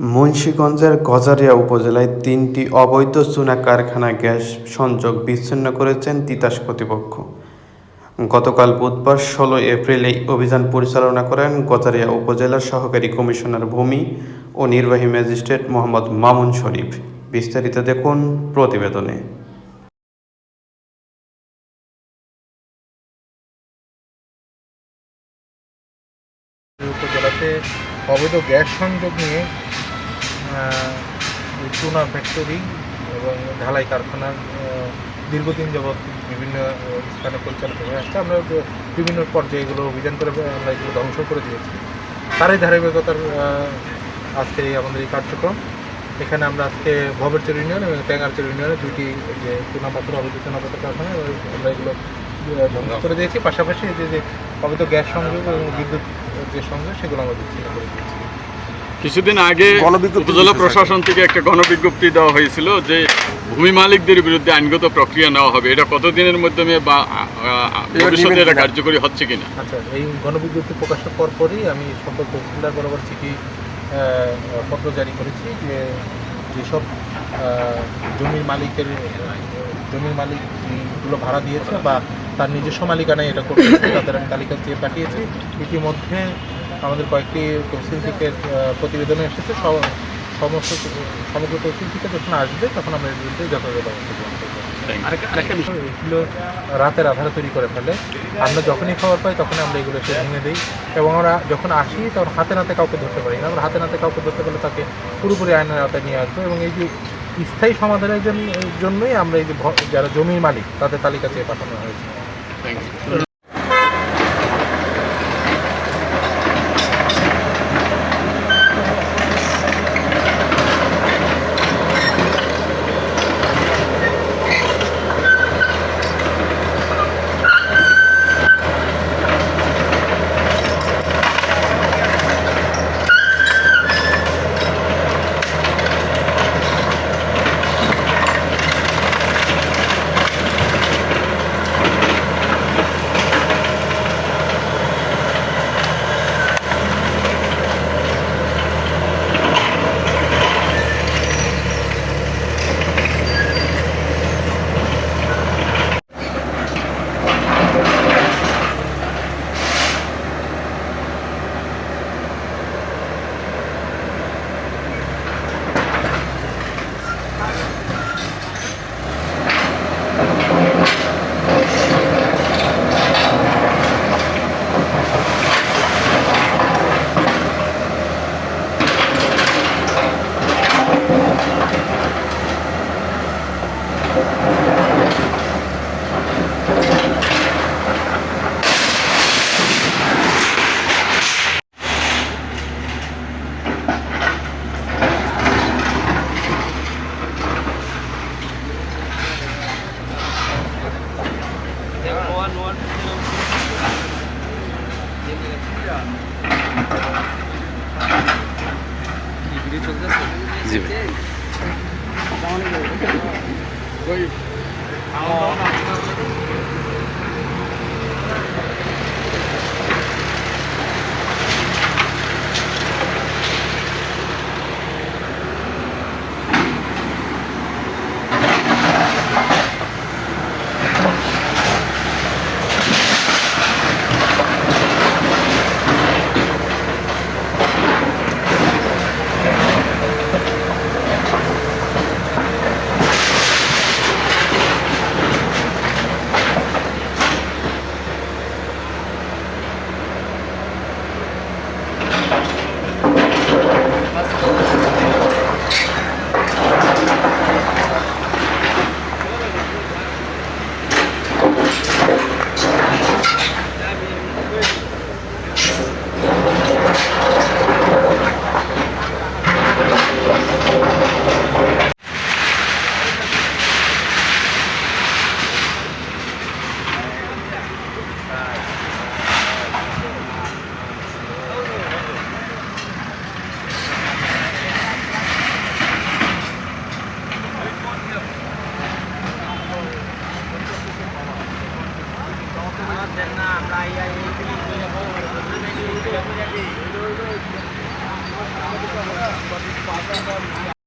মুন্সিগঞ্জের গজারিয়া উপজেলায় তিনটি অবৈধ চুনা কারখানা গ্যাস সংযোগ বিচ্ছিন্ন করেছেন তিতাস কর্তৃপক্ষ। গতকাল বুধবার ষোলো এপ্রিল এই অভিযান পরিচালনা করেন গজারিয়া উপজেলার সহকারী কমিশনার ভূমি ও নির্বাহী ম্যাজিস্ট্রেট মোহাম্মদ মামুন শরীফ। বিস্তারিত দেখুন প্রতিবেদনে। অবৈধ গ্যাস সংযোগ নিয়ে চুনা ফ্যাক্টরি এবং ঢালাই কারখানার দীর্ঘদিন যাবৎ বিভিন্ন স্থানে পরিচালিত হয়ে আসছে। আমরা বিভিন্ন পর্যায়ে এগুলো অভিযান করে আমরা এগুলো ধ্বংস করে দিয়েছি। তারই ধারাবাহিকতার আজকে আমাদের এই কার্যক্রম। এখানে আমরা আজকে ভবেরচর ইউনিয়ন এবং ট্যাঙ্গারচর ইউনিয়নে দুইটি, যে চুনাপাত্র অবৈধ চুনাপাত্র কারখানা আমরা এগুলো ধ্বংস করে দিয়েছি। পাশাপাশি যে যে অবৈধ গ্যাস সংযোগ এবং বিদ্যুৎ যে সংযোগ, সেগুলো আমরা বিচ্ছিন্ন করে দিয়েছি। কিছুদিন আগে উপজেলা প্রশাসন থেকে একটা গণবিজ্ঞপ্তি দেওয়া হয়েছিল যে ভূমি মালিকদের বিরুদ্ধে আইনগত প্রক্রিয়া নেওয়া হবে। এটা কতদিনের মাধ্যমে বা ভবিষ্যতে এটা কার্যকরী হচ্ছে কিনা? আচ্ছা এই গণবিজ্ঞপ্তি প্রকাশের পর পরই আমি সকল তহসিলদার বরাবর চিঠি পত্র জারি করেছি যে যেসব জমির মালিকের জমির মালিক মালিকগুলো ভাড়া দিয়েছে বা তার নিজস্ব মালিকানায় এটা করছে তাদের আমি তালিকা চেয়ে পাঠিয়েছি। ইতিমধ্যে আমাদের কয়েকটি তহসিল থেকে প্রতিবেদনে এসেছে। সব- সমস্ত সমগ্র তহসিল থেকে যখন আসবে তখন আমরা এর বিরুদ্ধে যথাযথ ব্যবস্থা গ্রহণ করব। আরেকটা বিষয়। এগুলো রাতের আধারে তৈরি করে ফেলে। আমরা যখনই খবর পাই তখনই আমরা এগুলো এসে ভেঙে দিই। এবং আমরা যখন আসি তখন হাতে নাতে কাউকে ধরতে পারি না। আমরা হাতে নাতে কাউকে ধরতে পারলে তাকে পুরোপুরি আইনের আওতায় নিয়ে আসব। এবং এই যে স্থায়ী সমাধানের জন্য- জন্যই আমরা এই যে ভ- যারা জমির মালিক তাদের তালিকা চেয়ে পাঠানো হয়েছে। জি ভাই। పాత్ర